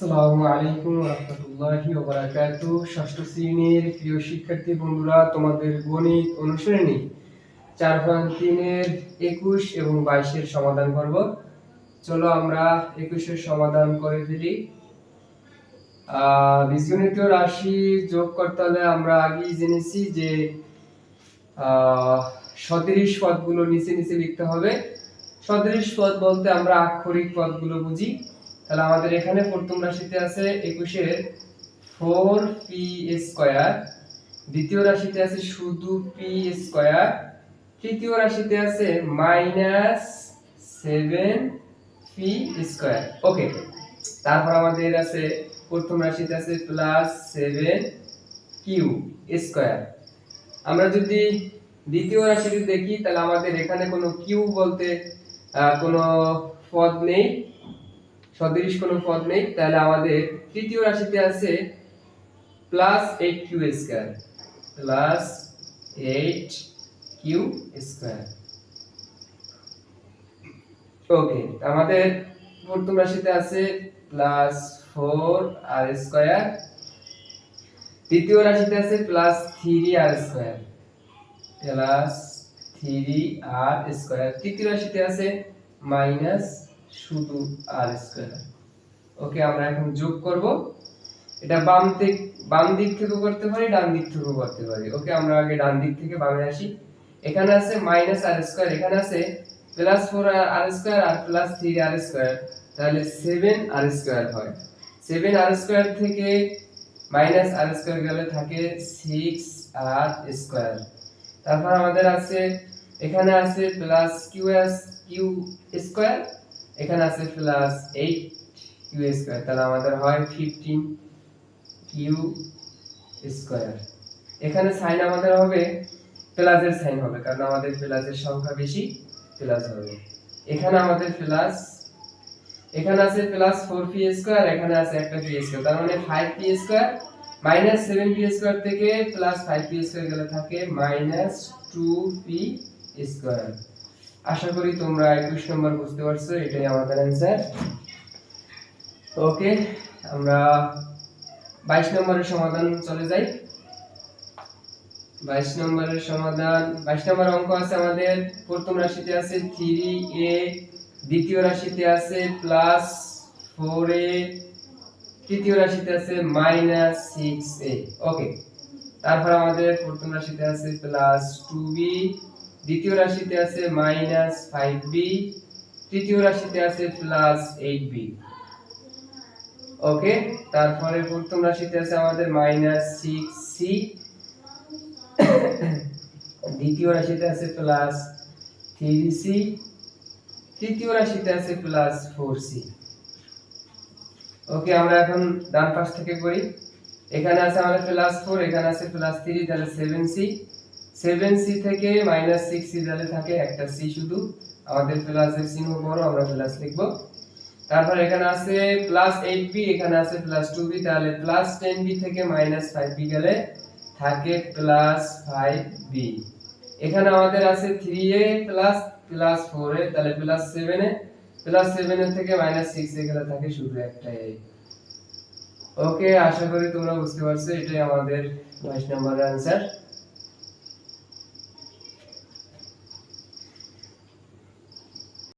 আসসালামু সমাধান করব। চলো আমরা একুশের সমাধান করে ফেলি। রাশি যোগ করতে হলে আমরা আগেই জেনেছি যে সদৃশ পদগুলো নিচে নিচে লিখতে হবে। সদৃশ পদ বলতে আমরা আক্ষরিক পদগুলো বুঝি। তাহলে আমাদের এখানে প্রথম রাশিতে আছে একুশের ফোর পি স্কোয়ার। দ্বিতীয় রাশিতে আছে শুধু পি স্কোয়ার। তৃতীয় রাশিতে আছে minus seven P square. Okay, তারপর আমাদের আছে প্রথম রাশিতে আছে প্লাস সেভেন কিউ স্কোয়ার। আমরা যদি দ্বিতীয় রাশিটি দেখি, তাহলে আমাদের এখানে কোনো কিউ বলতে কোনো পদ নেই। সদৃশ কোনো পদ নেই, তাহলে আমাদের তৃতীয় রাশিতে আছে plus eight Q square plus eight Q square okay আমাদের প্রথম রাশিতে আছে প্লাস ফোর আর স্কোয়ার দ্বিতীয় রাশিতে আছে plus three R square plus three R square তৃতীয় রাশিতে আছে মাইনাস শুধু আর স্কোয়ার ওকে আমরা এখন যোগ করব। এটা বাম দিক বাম দিক থেকেও করতে পারি, ডান দিক থেকেও করতে পারি। ওকে আমরা আগে ডান দিক থেকে বামে আসি। এখানে আছে মাইনাস আর স্কোয়ার এখানে আছে প্লাস ফোর আর স্কোয়ার আর প্লাস থ্রি আর স্কোয়ার তাহলে সেভেন আর স্কোয়ার হয়। সেভেন আর স্কোয়ার থেকে মাইনাস আর স্কোয়ার গেলে থাকে সিক্স আর স্কোয়ার তারপর আমাদের আছে, এখানে আছে plus Q S Q square এখানে আছে প্লাস এইট কিউ স্কোয়ার তাহলে আমাদের হয় ফিফটিন কিউ স্কোয়ার এখানে সাইন আমাদের হবে প্লাসের সাইন হবে, কারণ আমাদের প্লাসের সংখ্যা বেশি প্লাস হবে। এখানে আমাদের প্লাস এখানে আছে প্লাস ফোর পি স্কোয়ার এখানে আছে একটা পি স্কোয়ার তার মানে five P square minus seven P square থেকে প্লাস ফাইভ পি স্কোয়ার গেলে থাকে মাইনাস টু পি স্কোয়ার আশা করি তোমরা একুশ নম্বর বুঝতে পারছ, এটাই আমাদের অ্যান্সার ওকে আমরা বাইশ নম্বরের সমাধান চলে যাই। বাইশ নম্বরের সমাধান, বাইশ নম্বর অঙ্ক আছে আমাদের, প্রথম রাশিতে আছে থ্রি এ দ্বিতীয় রাশিতে আছে প্লাস ফোর এ তৃতীয় রাশিতে আছে মাইনাস সিক্স এ ওকে তারপর আমাদের প্রথম রাশিতে আছে প্লাস টু বি দ্বিতীয় রাশিতে আছে মাইনাস ফাইভ বি তৃতীয় রাশিতে আছে প্লাস এইট বি ওকে তারপরে প্রথম রাশিতে আছে আমাদের মাইনাস সিক্স সি দ্বিতীয় রাশিতে আছে প্লাস থ্রি সি তৃতীয় রাশিতে আছে প্লাস ফোর সি ওকে আমরা এখন ডান পাশ থেকে করি এখানে আছে আমাদের প্লাস ফোর এখানে আছে প্লাস থ্রি তাহলে সেভেন সি সেভেন সি থেকে মাইনাস সিক্স সি থাকে, একটা সি শুধু। আমাদের প্লাসের চিহ্ন বড় আমরা প্লাস লিখব। তারপর এখানে আছে প্লাস এইট বি এখানে আছে প্লাস টু বি তাহলে প্লাস টেন বি থেকে মাইনাস ফাইভ গেলে থাকে প্লাস ফাইভ বি এখানে আমাদের আছে three A plus plus four A তাহলে plus seven A plus seven এর থেকে মাইনাস সিক্স এ গেলে থাকে শুধু একটা এ ওকে আশা করি তোমরা বুঝতে পারছ, এটাই আমাদের বাইশ নম্বরের অ্যান্সার